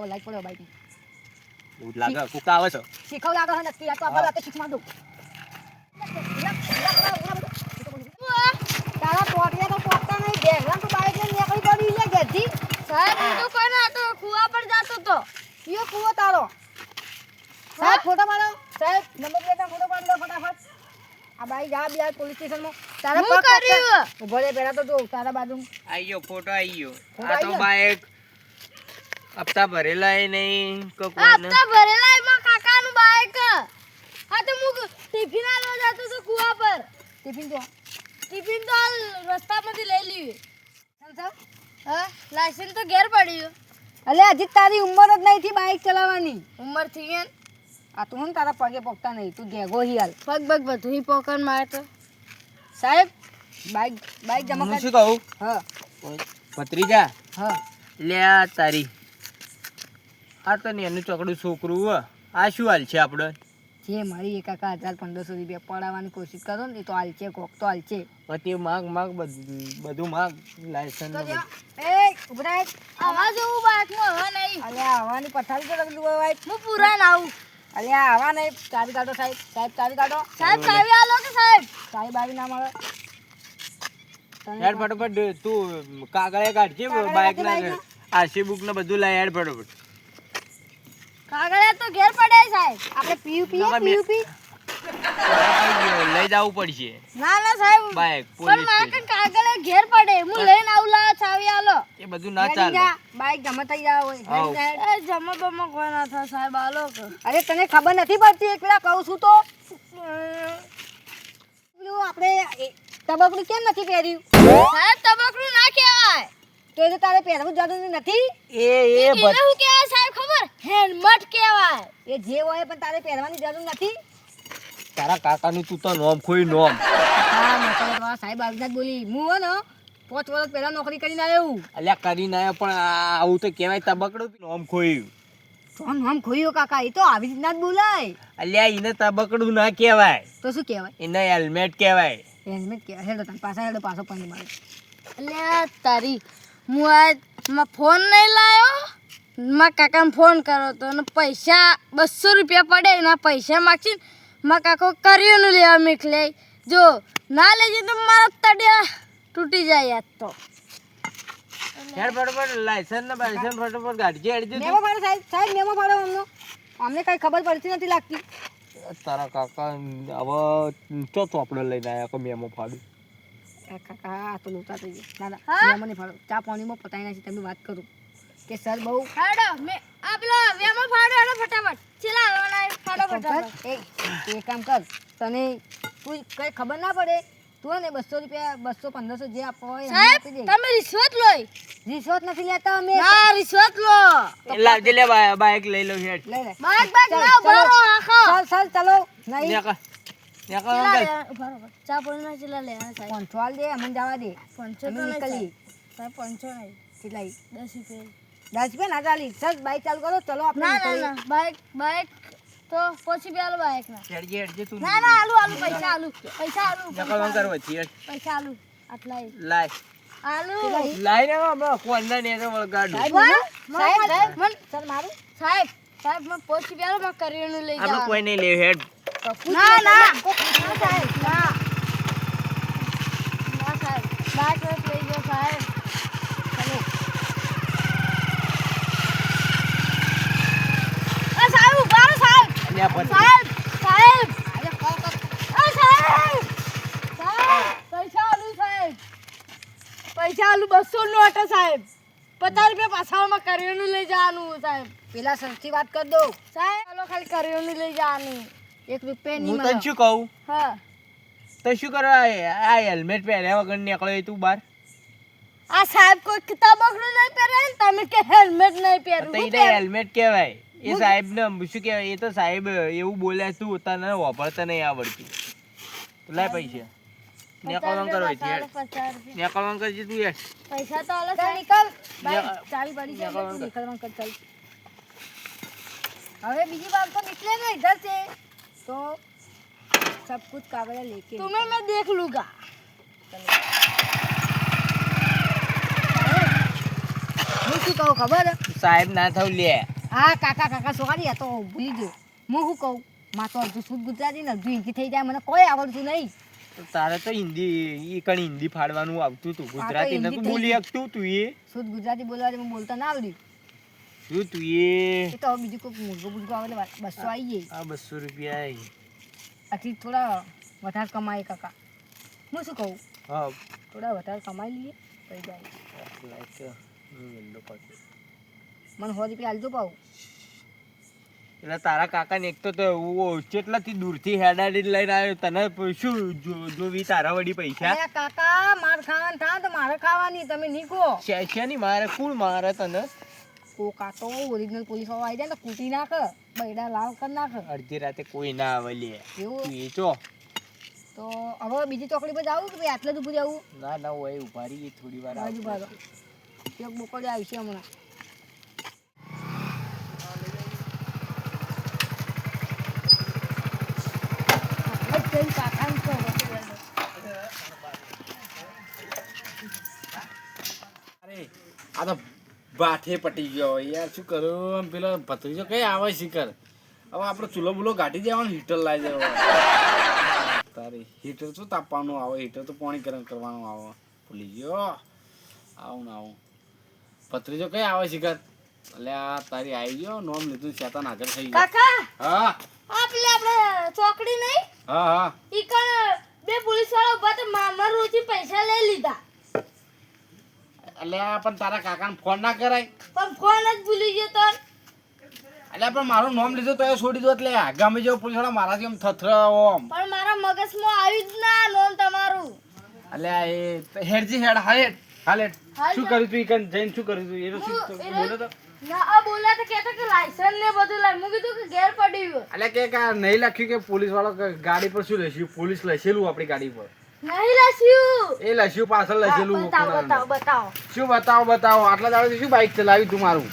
આવે લાઈટ પડે બાઈક જ લાગે કુકા આવે છે. શીખવ લાગે હે નક્કી આ તો આપણે રાતે શીખવા દઉં તારા પોટિયા તો પોટતા નહીં બેગરા તો બાઈક લઈને નીકળી પડી લે ગેધી સાહેબ હું તો કોઈ ના તો કુવા પર જાતો તો. ઈયો કુવો તારો? સાહેબ ફોટો પાડો. સાહેબ નંબર પ્લેટનો ફોટો પાડી ફટાફટ. આ બાઈક જા બિહાર પોલીસ સ્ટેશનમાં. તારા હું પગ. ઊભો રે પહેલા તો જો તારા બાજુ આઈ ગયો ફોટો આઈ ગયો. આ તો બાઈક હપ્તા ભરેલા એ નહીં કો આ હપ્તા ભરેલા એમાં કાકાનું બાઈક આ તો મુક. ટિફિન આલવા જતો તો કુવા પર. ટિફિન તો ટિફિન તો હાલ રસ્તામાંથી લઈ લીધી. ચાલ હા લાયસન્સ તો ઘેર પડ્યું. અલે હજી તારી ઉંમર જ નહીં થી બાઈક ચલાવવાની. ઉંમર થઈ ગઈ આ તું ને તારા પગે પગતા નહીં તું ઘેગો હી હાલ. પગ પગ બધું હી પોકર મારે તો. સાહેબ બાઈક બાઈક જમા શું કહું? હા. ભત્રીજા? હા. લે આ તારી. આ તો ને એનું ચોકડું છોકરું હે. આ શું હાલ છે આપણે જે મારી એક કાકા હજાર પંદરસો રૂપિયા પડાવવાની કોશિશ કરો ને એ તો હાલ છે કોક તો હાલ છે. પછી માગ માગ બધું બધું માગ લાયસન્સ એ ઉભરાય આવા જેવું બાઈકમાં હવે નહીં. અલે આવાની પથારી તો લગલું હોય ભાઈ હું પૂરા લાવું આવું. અલે આવા નહીં. ચાવી કાઢો સાહેબ. સાહેબ ચાવી કાઢો. સાહેબ ચાવી આલો કે સાહેબ? ચાવી બાવી ના મળે. યાર ફટાફટ તું કાગળે કાઢજે બાઈક ના. આરસી બુક ને બધું લઈ યાર ફટોફટ. કાગળિયા તો ઘેર પડે સાહેબ. આપણે પીયુ પીએ પીયુ પી લઈ જવું પડશે. ના ના સાહેબ. બાઈક પણ મારે. કાગળે ઘેર પડે. હું લઈને આવું લા ચાવી આલો. એ બધું ના ચાલે. બાઈક જમા થઈ જાવ હોય. એ જમા બમા કોઈ ના થાય સાહેબ આલો અરે તને ખબર નથી પડતી? એક પેલા કહું છું તો. આપણે તબકડું કેમ નથી પહેર્યું? સાહેબ તબકડું ના કહેવાય. તો એ તારે પહેરવું જરૂરી નથી. એ એ ભત- કહેવાય સાહેબ? હેલ્મેટ કહેવાય. એ જે હોય પણ તારે પહેરવાની જરૂર નથી. તારા કાકાનું તું તો નોમ ખોઈ નોમ. હા મતલબ તો સાહેબ આવી બોલી. હું હો ને પાંચ વર્ષ પહેલા નોકરી કરીને આવ્યો અલ્યા કરીને આવ્યો પણ આવું તો કહેવાય તબકડું નોમ ખોયું. નોમ આમ ખોયો કાકા એ તો આવી રીતના જ બોલાય. અલ્યા એને તબકડું ના કહેવાય. તો શું કહેવાય? એને હેલ્મેટ કહેવાય. હેલ્મેટ કહેવાય. હેડો તને પાછા હેડો પાછો પણ મારે. અલ્યા તારી હું આજ ફોન નહીં લાયો? માં કાકાને ફોન કરો તો અને પૈસા બસો રૂપિયા પડે એના પૈસા માગશે ને માં કાકો કર્યું લેવા મીઠ લઈ જો ના લેજે તો મારા તડિયા તૂટી જાય યાદ તો. યાર ફટાફટ લાયસન્સ ને બાયસન્સ ફટાફટ ગાડી હેડજે તું. મેમો પાડો સાહેબ સાહેબ મેમો પાડો અમને. અમને કઈ ખબર પડતી નથી લાગતી. તારા કાકા હવે તો તો આપણે લઈને આયા કે મેમો ફાડું. આ કાકા આ તો લોટા થઈ ગયા. ના? ના મેમો નહીં ફાડો. ચા પાણીમાં પતાઈ નાખી તમે વાત કરું. કે સર બહુ ફાડો. મે આ પેલા વેમો ફાડો હાડો ફટાફટ. ચલા આવવાના ફાડો ફટાફટ. એ એ કામ કર. તને કોઈ કઈ ખબર ના પડે? તું ને બસો રૂપિયા બસો પંદરસો જે આપવો હોય સાહેબ આપી દે. તમે રિશ્વત લોય રિશ્વત નથી લેતા અમે. ના રિશ્વત લો લાવજે લે બાઈક લઈ લો હેડ લઈ લે. બાગ બાગ લાવ ચાલો. ભરો આખો. ચાલ ચાલ ચલો. નહીં. રહો. ચા પાણી ના ચલા લે સાહેબ. દે અમને જવા દે. પંચો તો નહીં પંચો નહીં. કેટલા? દસ રૂપિયા. દસ રૂપિયા ના ચાલી સર બાઈક ચાલુ કરો ચલો આપણે ના ના ના બાઈક બાઈક તો પછી બે આલુ બાઈક ના હેડજે હેડજે તું. ના ના આલુ આલુ પૈસા આલુ પૈસા આલુ નેકા અંકલ વચ્ચે હેડ. પૈસા આલુ આટલા લાય. આલુ લાય ને હમણાં કોણના ને એને વળગાડું. સાહેબ સાહેબ, સાહેબ મન- સર મારું. સાહેબ સાહેબ મને પછી બે આલુ મે કરિયાણું લઈ આપણે જવાનું. કોઈ નહીં લે હેડ. ના ના. ના સાહેબ ના. ના સાહેબ. બાઈક લઈ જાઓ સાહેબ. સાહેબ અલ્યા પછી સાહેબ સાહેબ. અરે કોલ કર સાહેબ! સાહેબ પૈસા આલુ સાહેબ. પૈસા આલુ 200 નોટ સાહેબ. પચાસ રૂપિયા પાછળમાં કરિયાણું લઈ જવાનું સાહેબ. પેલા સરથી વાત કર દો સાહેબ ચાલો ખાલી કરિયાણું લઈ જવાનું. એક રૂપિયા હું નહીં તને શું કહું? હા. તો શું કરવા આ હેલ્મેટ પહેર્યા વગર નીકળ્યો તું બહાર? આ સાહેબ કોઈ તબકડું નહીં પહેરે ને? તમે કે હેલ્મેટ નહીં પહેરું તો હું. હેલ્મેટ કહેવાય. એ સાહેબ ને શું કહેવાય એ તો સાહેબ એવું બોલ્યા તું તને વાપરતા નહીં આવડતું તો લાય પૈસા નીકળવાનું કરો પચાસ રૂપિયા પચાસ રૂપિયા. નીકળવાનું કરજે તું યાર પૈસા તો આલો ચાલ સાહેબ. નીકળ ને- બાઈક ચાવી પડી છે એટલે તું નીકળવાનું કર ચાલ હવે બીજી बात तो निकले ना इधर से तो सब कुछ कागज लेके तुम्हें मैं देख लूंगा હું શું કહું ખબર સાહેબ ના થવું લે હા કાકા કાકા સોરી આ તો ભૂલી ગયો. હું શું કહું? માં તો અડધું શુદ્ધ ગુજરાતી ને અડધું હિન્દી થઈ જાય મને કોઈ આવડતું નહીં. તારે તો હિન્દી એ કણ હિન્દી ફાડવાનું આવતું હતું ગુજરાતી નતું બોલી. શકતું તું એ. શુદ્ધ ગુજરાતી બોલવા મને બોલતા ના આવડ્યું શું તું એ? તો બીજું કોઈ મુર્ગો બુર્ગો આવે બસો આવી જાય હા બસો રૂપિયા આવી આથી થોડા વધારે કમાય કાકા. હું શું કહું? હા. થોડા વધારે કમાઈ લઈએ પછી જાય મને સો રૂપિયા આલજો પાઉં. એટલે તારા કાકાને એક તો એવું કેટલાથી દૂરથી હેડાડી લઈને આવ્યો. તને શું જોવી તારા વડી પૈસા? કાકા માર ખાવાનું થાય તો મારે ખાવાની તમે નીકો છે છે ની મારે કોણ મારે તને? કોકા તો ઓરિજિનલ પોલીસવાળા આવી જાય ને કૂટી નાખે બૈડા લાલ કરી નાખ. અડધી રાતે કોઈ ના આવે લે એવું એ તો તો હવે બીજી ચોકડી પર જાવું કે ભાઈ આટલે જ ઊભું જવું ના ના હોય ઉભારી થોડી વાર બાજુ બાજુ એક બપોરે આવશે હમણાં આપણે જ જઈને કાકાને કહો. અરે આ તો બાઠે પટી ગયો યાર શું કરું? પેલો ભત્રીજો કઈ આવે શિખર? હવે આપણે ચૂલો બુલો ગાટી જવાનો હીટર લાવી દેવો તારે હીટર શું તાપવાનું આવે? હીટર તો પાણી ગરમ કરવાનું આવે. ભૂલી ગયો. આવું ને આવું. ભત્રીજો કઈ આવે શિખર? એટલે આ તારી આવી ગયો નોમ લીધું શેતાન હાજર થઈ ગયો. કાકા! હા. આ આપણે ચોકડી નહીં? હા હા. ઈ કણ બે પોલીસવાળા ઊભા તો મામા રોજી પૈસા લઈ લીધા. એટલે પણ તારા કાકાને ફોન ના કરાય. પણ ફોન જ ભૂલી ગયો તો. એટલે પણ મારું નામ લીધું તો એ છોડી દો એટલે ગમે જેવો પોલીસવાળા મારાથી થથરાવો થથર ઓમ પણ મારા મગજમાં આવ્યું જ ના નોમ તમારું. આ એ હેડજી હેડ હાલેટ હાલેટ શું કર્યું તું કન જઈને શું કર્યું તું? એ તો શું બોલો તો? ના આ બોલ્યા તો કહેતા કે લાયસન્સ ને બધું લાય. હું કીધું કે ઘેર પડ્યું કે કે નહીં લખ્યું કે પોલીસ વાળો ગાડી પર શું લખ્યું પોલીસ લખેલું આપણી ગાડી પર. લસ્યું એ લખ્યું પાછળ બતાવો બતાવો શું બતાવો બતાવો. આટલા દાડો શું બાઈક ચલાવી તું મારું?